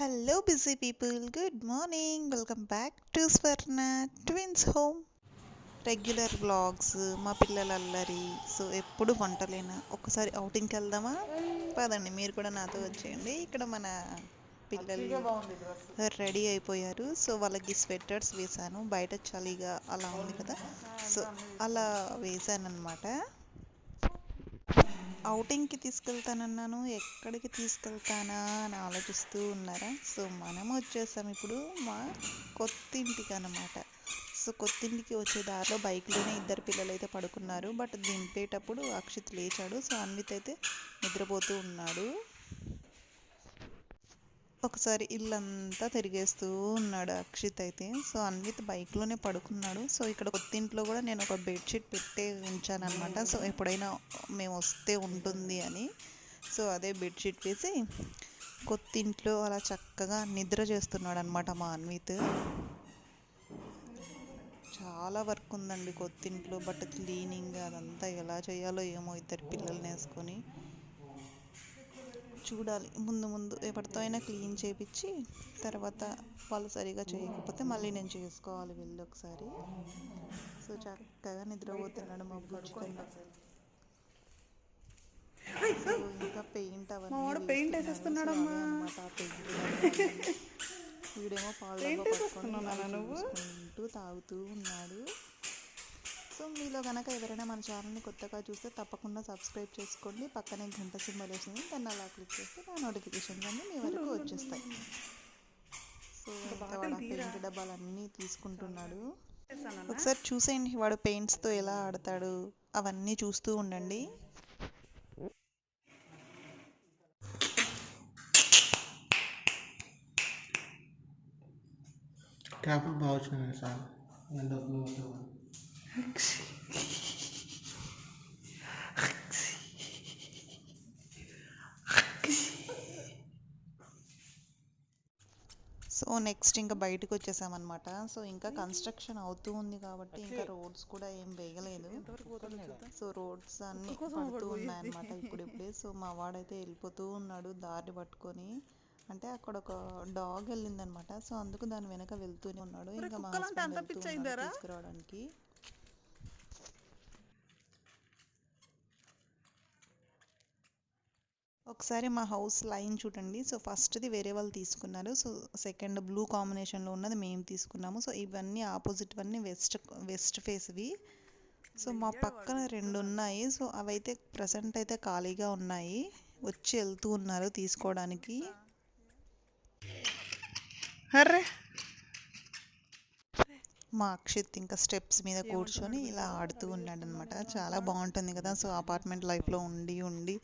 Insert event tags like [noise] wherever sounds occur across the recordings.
Hello busy people good morning welcome back to Swarna twins home regular vlogs మా పిల్లల అల్లరి. So ఎప్పుడు వంటలేనా? ఒకసారి అవుటింగ్కి వెళ్దామా? పదండి మీరు కూడా నాతో వచ్చేయండి. ఇక్కడ మన పిల్లలు రెడీ అయిపోయారు. సో వాళ్ళకి స్వెటర్స్ వేశాను. బయట చలిగా అలా ఉంది కదా. సో అలా వేశాను అనమాట ఔటింగ్కి తీసుకెళ్తానన్నాను ఎక్కడికి తీసుకెళ్తానా అని ఆలోచిస్తూ ఉన్నారా? సో మనం వచ్చేసాం ఇప్పుడు మా కొత్తింటికి అనమాట సో కొత్తింటికి వచ్చే దారిలో బైక్లోనే ఇద్దరు పిల్లలు అయితే పడుకున్నారు. బట్ దింపేటప్పుడు అక్షిత్ లేచాడు. సో అన్విత్ అయితే నిద్రపోతూ ఉన్నాడు. ఒకసారి ఇల్లంతా తిరిగేస్తూ ఉన్నాడు అక్షిత్ అయితే. సో అన్విత్ బైక్లోనే పడుకున్నాడు. సో ఇక్కడ కొత్తింట్లో కూడా నేను ఒక బెడ్షీట్ పెట్టే ఉంచానమాట సో ఎప్పుడైనా మేము వస్తే ఉంటుంది అని. సో అదే బెడ్షీట్ వేసి కొత్తింట్లో అలా చక్కగా నిద్ర చేస్తున్నాడు అనమాట మా అన్విత్. చాలా వర్క్ ఉందండి కొత్తింట్లో బట్ క్లీనింగ్ అదంతా ఎలా చేయాలో ఏమో ఇద్దరు పిల్లల్ని వేసుకొని. చూడాలి. ముందు ముందు ఎవరితో అయినా క్లీన్ చేపించి తర్వాత వాళ్ళు సరిగా చేయకపోతే మళ్ళీ నేను చేసుకోవాలి వెళ్ళి ఒకసారి. సో చక్కగా నిద్రపోతున్నాడు మా బుజ్జికన్నా ఇంకా పెయింట్ అవన్నీ పెయింట్ వేసేస్తున్నాడమ్మా. పెయింట్ [laughs] వీడేమో పాలు? చూసుకుంటూ తాగుతూ ఉన్నాడు. సో మీలో కనుక ఎవరైనా మన ఛానల్ని కొత్తగా చూస్తే తప్పకుండా సబ్స్క్రైబ్ చేసుకోండి. పక్కనే గంట సింబల్ వస్తుంది. దాన్ని అలా క్లిక్ చేస్తే నా నోటిఫికేషన్స్ అన్నీ మీ వరకు వచ్చేస్తాయి. సో ఇంకా వాడు పెయింట్ డబ్బాలన్నీ తీసుకుంటున్నాడు. ఒకసారి చూసేయండి వాడు పెయింట్స్తో ఎలా ఆడతాడు. అవన్నీ చూస్తూ ఉండండి. బాగా వచ్చినాయి సార్. ఎండ సో నెక్స్ట్ ఇంకా బయటకు వచ్చేసామన్నమాట. సో ఇంకా కన్స్ట్రక్షన్ అవుతూ ఉంది కాబట్టి ఇంకా రోడ్స్ కూడా ఏం వేయలేదు. సో రోడ్స్ అన్ని పడుతూ ఉన్నాయన్నమాట ఇప్పుడిప్పుడే. సో మా వాడైతే వెళ్ళిపోతూ ఉన్నాడు దారి పట్టుకొని. అంటే అక్కడ ఒక డాగ్ వెళ్ళిందనమాట సో అందుకు దాని వెనక వెళ్తూనే ఉన్నాడు. ఇంకా మా? తీసుకురావడానికి. ఒకసారి మా హౌస్ లైన్ చూడండి. సో ఫస్ట్ది వేరే వాళ్ళు తీసుకున్నారు. సో సెకండ్ బ్లూ కాంబినేషన్లో ఉన్నది మేము తీసుకున్నాము. సో ఇవన్నీ ఆపోజిట్వన్నీ వెస్ట్ వెస్ట్ ఫేస్వి. సో మా పక్కన రెండు ఉన్నాయి. సో అవైతే ప్రజెంట్ అయితే ఖాళీగా ఉన్నాయి. వచ్చి వెళ్తూ ఉన్నారు తీసుకోవడానికి. అర్రే! మా అక్షిత్ ఇంకా స్టెప్స్ మీద కూర్చొని ఇలా ఆడుతూ ఉన్నాడు అనమాట చాలా బాగుంటుంది కదా. సో అపార్ట్మెంట్ లైఫ్లో ఉండి ఉండి.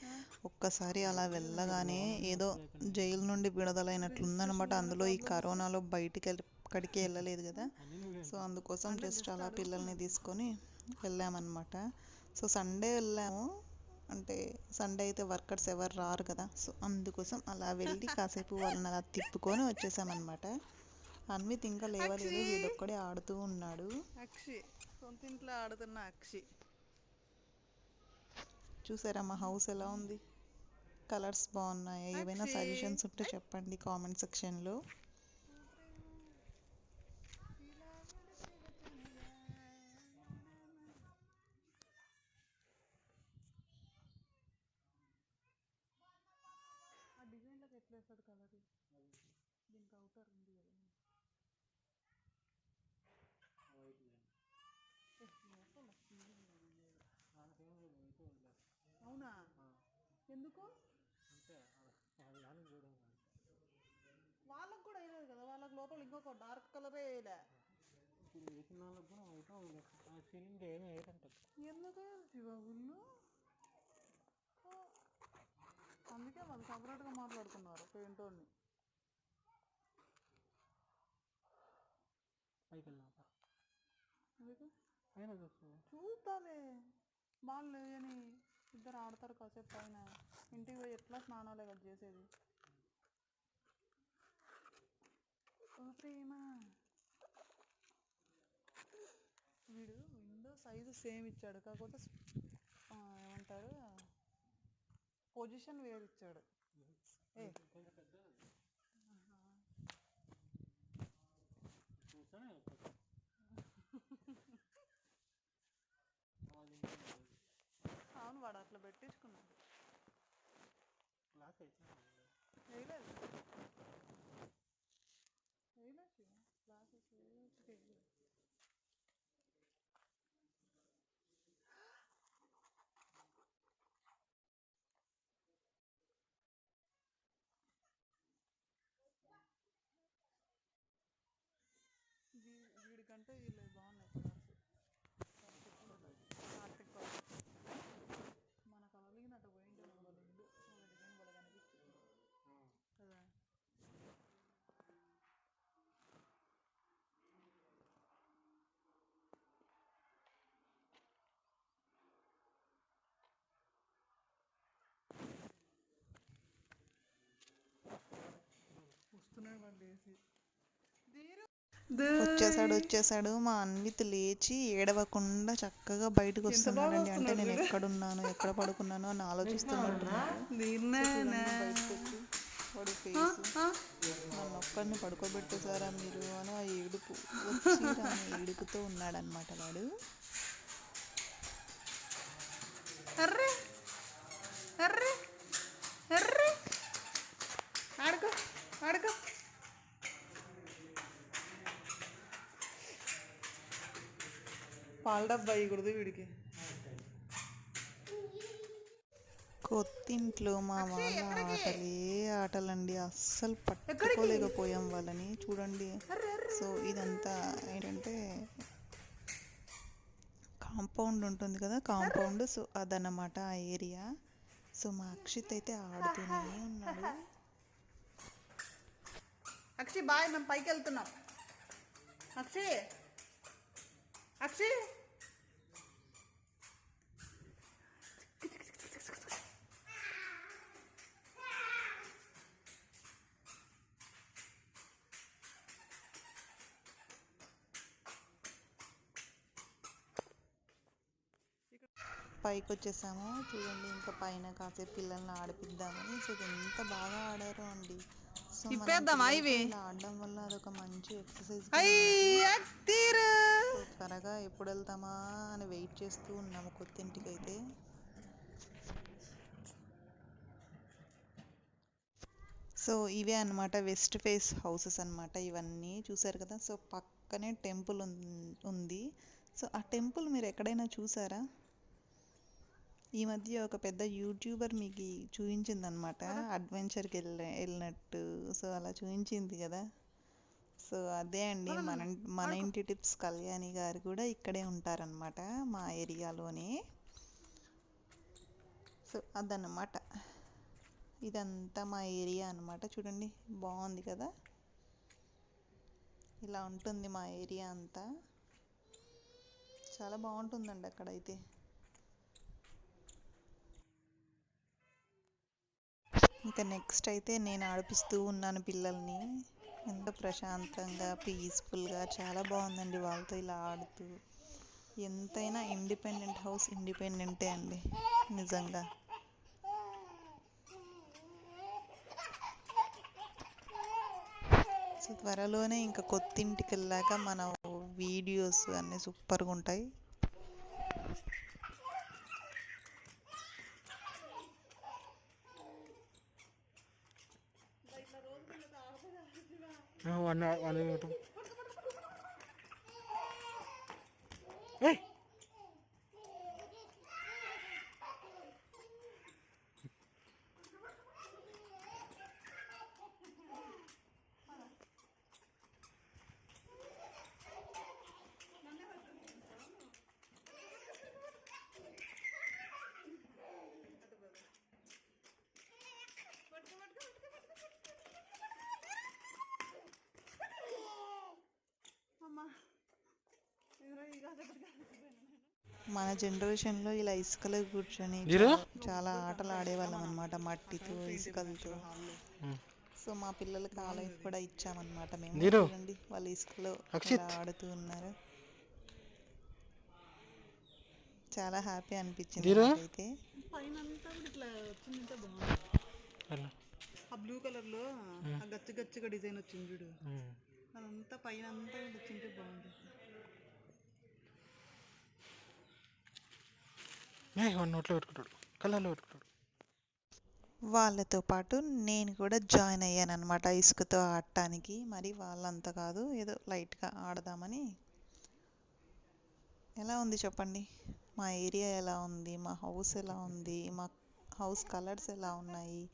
ఒక్కసారి అలా వెళ్ళగానే ఏదో జైలు నుండి విడుదలైనట్లు ఉందన్నమాట అందులో ఈ కరోనాలో బయటికి వెళ్ళి ఎక్కడికి వెళ్ళలేదు కదా. సో అందుకోసం జస్ట్ అలా పిల్లల్ని తీసుకొని వెళ్ళామన్నమాట సో సండే వెళ్ళాము. అంటే సండే అయితే వర్కర్స్ ఎవరు రారు కదా. సో అందుకోసం అలా వెళ్ళి కాసేపు వాళ్ళని అలా తిప్పుకొని వచ్చేసామన్నమాట అన్విత్ ఇంకా లేవలేదు. వీడొక్కడే ఆడుతూ ఉన్నాడు. అక్షి! సొంత ఇంట్లో ఆడుతున్న అక్షి. చూసారా మా హౌస్ ఎలా ఉంది? కలర్స్ బాగున్నాయి? ఏవైనా సజెషన్స్ ఉంటే చెప్పండి కామెంట్ సెక్షన్లో ఆ డిజైన్లోకి ఎట్లా వేస్తాడు కలర్ దీనికి అవుటర్ ఉంది కదా. అవునా? ఎందుకు వాళ్ళకు కూడా వేయలేదు కదా వాళ్ళకి లోపల ఇంకొక డార్క్ కలరే వేయలే ఇప్పుడు వేసిన వాళ్ళకి కూడా అవుతా ఉంది ఆ సీలింగ్ ఏమీ వేయరంటారు ఎందుకు శివ వీళ్ళు ఓ, అందుకే వాళ్ళు సపరేట్గా మాట్లాడుకున్నారు పెయింటోని పైకి వెళ్ళాక ఎందుకు చూస్తుంది వాళ్ళు లేని ఇద్దరు ఆడతారు కాసేపు పైన ఇంటికి పోయి ఎట్లా స్నానాలే కదా చేసేది ప్రేమ? వీడు విండో సైజు సేమ్ ఇచ్చాడు. కాకపోతే ఏమంటారు? పొజిషన్ వేరు ఇచ్చాడు. ఏ? అవును వాడు అట్లా పెట్టించుకున్నాడు. వేయలేదు. వీళ్ళు బాగున్నాయి కలర్స్ కార్తిక్ మన కలర్లిగినట్టు పోయింటే వాళ్ళ ఇల్లు. మన డిజైన్ వాళ్ళ కనిపిస్తుంది కదా. వస్తున్నాయి వాళ్ళు వేసి దీరు వచ్చేసాడు వచ్చేసాడు. మా అన్విత్ లేచి ఏడవకుండా చక్కగా బయటకు వస్తున్నాడండి. అంటే నేను ఎక్కడున్నాను ఎక్కడ పడుకున్నాను అని వాడి ఫేస్ నన్ను ఒక్కడిని పడుకోబెట్టేశారా మీరు అని ఆ ఏడుపు. వచ్చి ఏడుపుతో ఉన్నాడనమాట వాడు. అర్రే! అర్రే! పాల డబ్బా ఇవ్వకూడదు వీడికి. కొత్తింట్లో మా వాళ్ళ ఆటలే ఆటలండి. అస్సలు పట్టుకోలేకపోయాం వాళ్ళని. చూడండి. సో ఇదంతా ఏంటంటే కాంపౌండ్ ఉంటుంది కదా కాంపౌండ్. సో అదన్నమాట ఆ ఏరియా. సో మా అక్షిత్ అయితే ఆడుతూనే ఉన్నాడు. అక్షి బాయ్ మేము పైకి వెళ్తున్నాం అక్షి అక్షి పైకి వచ్చేసాము చూడండి ఇంకా పైన కాసేపు పిల్లల్ని ఆడిపిద్దామని. సో ఎంత బాగా ఆడారో అండి. సో ఆడడం వల్ల అదొక మంచి ఎక్సర్సైజ్ అయ్యా తీరు! సో త్వరగా ఎప్పుడు వెళ్తామా అని వెయిట్ చేస్తూ ఉన్నాము కొత్తింటికి అయితే సో ఇవే అన్నమాట వెస్ట్ ఫేస్ హౌసెస్ అన్నమాట ఇవన్నీ చూసారు కదా. సో పక్కనే టెంపుల్ ఉంది. సో ఆ టెంపుల్ మీరు ఎక్కడైనా చూసారా? ఈ మధ్య ఒక పెద్ద యూట్యూబర్ మీకు చూపించింది అనమాట అడ్వెంచర్కి వెళ్ళ వెళ్ళినట్టు. సో అలా చూపించింది కదా. సో అదే అండి. మన మన ఇంటి టిప్స్ కళ్యాణి గారు కూడా ఇక్కడే ఉంటారనమాట మా ఏరియాలోనే. సో అదన్నమాట. ఇదంతా మా ఏరియా అన్నమాట. చూడండి బాగుంది కదా? ఇలా ఉంటుంది మా ఏరియా అంతా. చాలా బాగుంటుందండి అక్కడైతే. ఇంకా నెక్స్ట్ అయితే నేను ఆడిపిస్తూ ఉన్నాను పిల్లల్ని. ఎంత ప్రశాంతంగా పీస్ఫుల్గా చాలా బాగుందండి వాళ్ళతో ఇలా ఆడుతూ. ఎంతైనా ఇండిపెండెంట్ హౌస్ ఇండిపెండెంటే అండి నిజంగా. సో త్వరలోనే ఇంకా కొత్తింటికి వెళ్ళాక మన వీడియోస్ అన్నీ సూపర్గా ఉంటాయి. 然后往哪？往那个东。మన జనరేషన్లో ఇలా ఇసుకలో కూర్చొని చాలా ఆటలు ఆడేవాళ్ళం అనమాట మట్టితో ఇసుకలతో. సో మా పిల్లలకి ఆ లైఫ్ కూడా ఇచ్చామన్నమాట. మేము? చూడండి వాళ్ళు ఇసుకలో ఆడుతూ ఉన్నారు. చాలా హ్యాపీ అనిపించింది అలా ఆ బ్లూ కలర్లో ఆ గచ్చ గచ్చగా డిజైన్ వచ్చింది చూడు. అదంతా పైన అంతా వచ్చింటే బాగుంది. వాడు నోట్లో పెట్టుకుంటాడు. కళ్ళల్లో పెట్టుకుంటాడు. వాళ్ళతో పాటు నేను కూడా జాయిన్ అయ్యాను అనమాట ఇసుకతో ఆడటానికి. మరి వాళ్ళంత కాదు ఏదో లైట్గా ఆడదామని. ఎలా ఉంది చెప్పండి? మా ఏరియా ఎలా ఉంది? మా హౌస్ ఎలా ఉంది? మా హౌస్ కలర్స్ ఎలా ఉన్నాయి?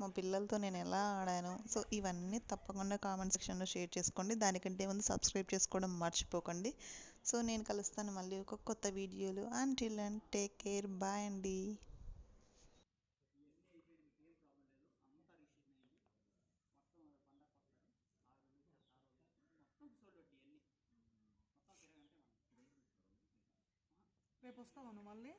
మా పిల్లలతో నేను ఎలా ఆడాను? సో ఇవన్నీ తప్పకుండా కామెంట్ సెక్షన్లో షేర్ చేసుకోండి. దానికంటే ముందు సబ్స్క్రైబ్ చేసుకోవడం మర్చిపోకండి. సో నేను కలుస్తాను మళ్ళీ ఒక కొత్త వీడియోలో. Until and take care bye అండి. రేపు వస్తావా నువ్వు మళ్ళీ?